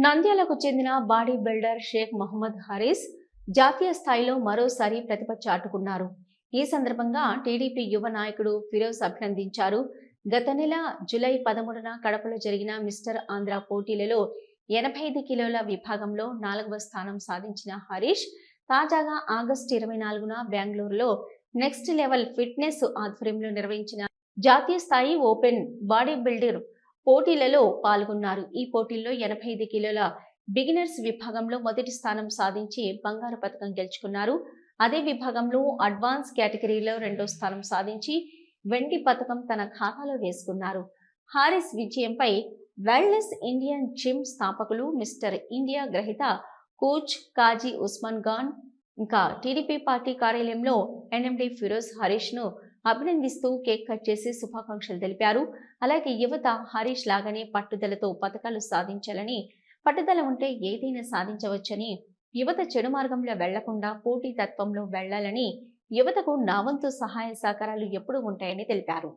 నంద్యాలకు చెందిన body builder Sheikh Mohammed Haris జాతీయ స్థాయిలో మరోసారి ప్రతిభ చాటుకున్నారు ఈ సందర్భంగా టీడీపీ యువ నాయకుడు ఫిరోజ్ అభినందించారు. గత నెల జులై పదమూడున కడపలో జరిగిన మిస్టర్ ఆంధ్ర పోటీలలో ఎనభై ఐదు కిలోల విభాగంలో నాలుగవ స్థానం సాధించిన హరీష్ తాజాగా ఆగస్టు ఇరవై నాలుగున బెంగళూరులో నెక్స్ట్ లెవెల్ ఫిట్నెస్ ఆధ్వర్యంలో నిర్వహించిన జాతీయ స్థాయి ఓపెన్ బాడీ బిల్డర్ పోటీలలో పాల్గొన్నారు. ఈ పోటీల్లో ఎనభై ఐదు కిలోల బిగినర్స్ విభాగంలో మొదటి స్థానం సాధించి బంగారు పథకం గెలుచుకున్నారు. అదే విభాగంలో అడ్వాన్స్ కేటగిరీలో రెండో స్థానం సాధించి వెండి పథకం తన ఖాతాలో వేసుకున్నారు. హారిస్ విజయంపై వెల్నెస్ ఇండియన్ జిమ్ స్థాపకులు మిస్టర్ ఇండియా గ్రహీత కోచ్ కాజీ ఉస్మాన్ ఖాన్ ఇంకా టీడీపీ పార్టీ కార్యాలయంలో ఎన్ఎండి ఫిరోజ్ హరీష్ను అభినందిస్తూ కేక్ కట్ చేసి శుభాకాంక్షలు తెలిపారు. అలాగే యువత హరీష్ లాగానే పట్టుదలతో పథకాలు సాధించాలని పట్టుదల ఉంటే ఏదైనా సాధించవచ్చని యువత చెడు మార్గంలో వెళ్ళకుండా పోటీ తత్వంలో వెళ్ళాలని యువతకు నా వంతు సహాయ సహకారాలు ఎప్పుడూ ఉంటాయని తెలిపారు.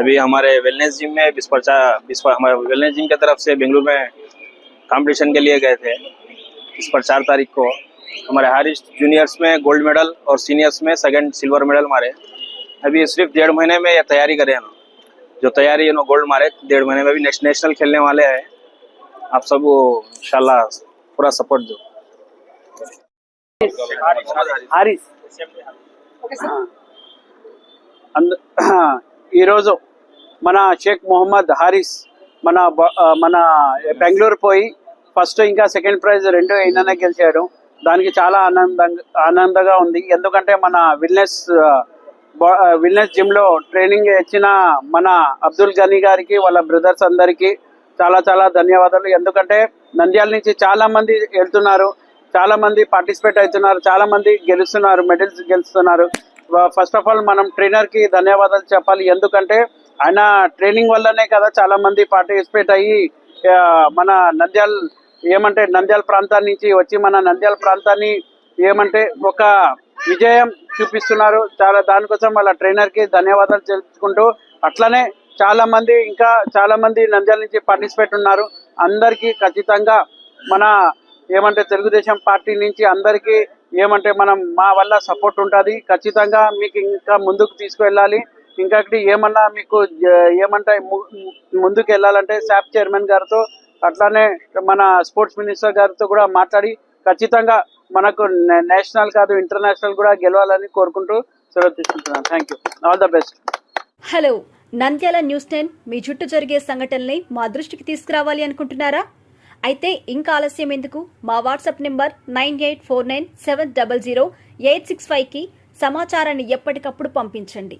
अभी हमारे वेलनेस जिम में बिस्पर्चा बिस्पर हमारे वेलनेस जिम की तरफ से बेंगलुरु में कंपटीशन के लिए गए थे इस पर चार तारीख को हमारे हारिस्ट जूनियर्स में गोल्ड मेडल और सीनियर्स में सेकंड सिल्वर मेडल मारे अभी सिर्फ डेढ़ महीने में ये तैयारी करे हैं ना जो तैयारी है ना गोल्ड मारे डेढ़ महीने में भी नेक्स्ट नेशनल खेलने वाले हैं आप सब इंशाल्लाह पूरा सपोर्ट दो హారిస్ అందు ఈరోజు మన షేక్ మొహమ్మద్ హారిస్ మన మన బెంగళూరు పోయి ఫస్ట్ ఇంకా సెకండ్ ప్రైజ్ రెండు అయిననే గెలిచాడు. దానికి చాలా ఆనందంగా ఆనందంగా ఉంది. ఎందుకంటే మన విల్నెస్ విల్నెస్ జిమ్లో ట్రైనింగ్ ఇచ్చిన మన అబ్దుల్ గనీ గారికి వాళ్ళ బ్రదర్స్ అందరికీ చాలా చాలా ధన్యవాదాలు. ఎందుకంటే నంద్యాల నుంచి చాలామంది వెళ్తున్నారు. చాలామంది పార్టిసిపేట్ అవుతున్నారు. చాలామంది గెలుస్తున్నారు. మెడల్స్ గెలుస్తున్నారు. ఫస్ట్ ఆఫ్ ఆల్ మనం ట్రైనర్కి ధన్యవాదాలు చెప్పాలి. ఎందుకంటే ఆయన ట్రైనింగ్ వల్లనే కదా చాలా మంది పార్టిసిపేట్ అయ్యి మన నంద్యాల ఏమంటే నంద్యాల ప్రాంతాన్ని నుంచి వచ్చి మన నంద్యాల ప్రాంతాన్ని ఏమంటే ఒక విజయం చూపిస్తున్నారు. చాలా దానికోసం వాళ్ళ ట్రైనర్కి ధన్యవాదాలు తెలుపుకుంటూ అట్లనే చాలా మంది ఇంకా చాలా మంది నంద్యాల నుంచి పార్టిసిపేట్ ఉన్నారు. అందరికీ ఖచ్చితంగా మన ఏమంటే తెలుగుదేశం పార్టీ నుంచి అందరికీ ఏమంటే మనం మా వల్ల సపోర్ట్ ఉంటుంది. ఖచ్చితంగా మీకు ఇంకా ముందుకు తీసుకువెళ్ళాలి. ఇంకొకటి ఏమన్నా మీకు ఏమంటాయి ము- ముందుకు వెళ్ళాలంటే శాప్ చైర్మన్ గారితో అట్లానే మన స్పోర్ట్స్ మినిస్టర్ గారితో కూడా మాట్లాడి ఖచ్చితంగా మనకు నే- నేషనల్ కాదు ఇంటర్నేషనల్ కూడా గెలవాలని కోరుకుంటూ సెలవు తీసుకుంటున్నాను. Thank you all the best hello Nandyala news ten మీ చుట్టూ జరిగే సంఘటనల్ని మా దృష్టికి తీసుకురావాలి అనుకుంటున్నారా? అయితే ఇంకా ఆలస్యం ఎందుకు? మా WhatsApp number nine eight four nine seven double zero eight six ఫైవ్కి సమాచారాన్ని ఎప్పటికప్పుడు పంపించండి.